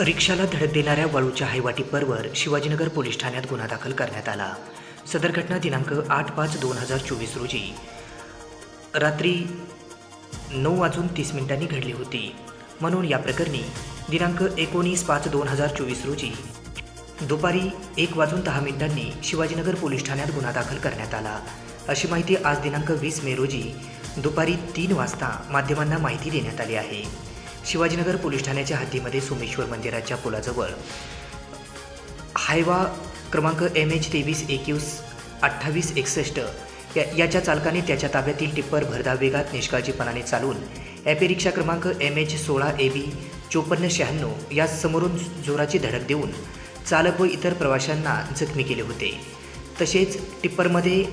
रिक्षाला धडक देणाऱ्या वाळूच्या हायवाटीपरवर शिवाजीनगर पोलीस ठाण्यात गुन्हा दाखल करण्यात आला. सदर घटना दिनांक आठ पाच दोन हजार चोवीस रोजी. रात्री नऊ वाजून तीस मिनिटांनी घडली होती. म्हणून या प्रकरणी दिनांक एकोणीस पाच दोन हजार चोवीस रोजी दुपारी एक वाजून दहा मिनिटांनी शिवाजीनगर पोलीस ठाण्यात गुन्हा दाखल करण्यात आला. अशी माहिती आज दिनांक वीस मे रोजी दुपारी तीन वाजता माध्यमांना माहिती देण्यात आली आहे. शिवाजीनगर पोलीस ठाण्याच्या हद्दीमध्ये सोमेश्वर मंदिराच्या पुलाजवळ. हायवा क्रमांक एम एच तेवीस एकवीस अठ्ठावीस एकसष्ट या याच्या चालकाने त्याच्या ताब्यातील टिप्पर भरधाव वेगात निष्काळजीपणाने चालून ॲपे रिक्षा क्रमांक एम एच सोळा ए बी चोपन्न शहाण्णव या समोरून जोराची धडक देऊन चालक व इतर प्रवाशांना जखमी केले होते. तसेच टिप्परमध्ये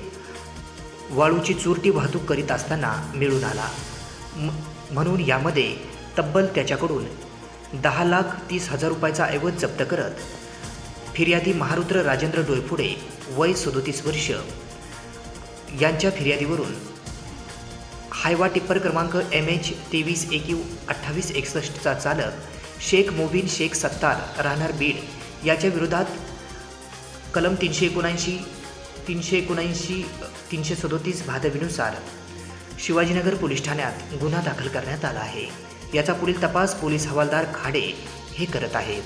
वाळूची चुरटी वाहतूक करीत असताना मिळून आला. म म्हणून यामध्ये तब्बल त्याच्याकडून दहा लाख तीस हजार रुपयाचा ऐवज जप्त करत फिर्यादी महारुद्र राजेंद्र डोयफुडे वय सदोतीस वर्ष यांच्या फिर्यादीवरून हायवा टिप्पर क्रमांक एम एच तेवीस एकयू अठ्ठावीस एकसष्टचा चालक शेख मोबिन शेख सत्तार राहणार बीड याच्या विरोधात कलम तीनशे एकोणऐंशी तीनशे एकोणऐंशी तीनशे सदोतीस भादवीनुसार शिवाजीनगर पोलीस ठाण्यात गुन्हा दाखल करण्यात आला आहे. याचा पुढील तपास पोलीस हवालदार खाडे हे करत आहेत.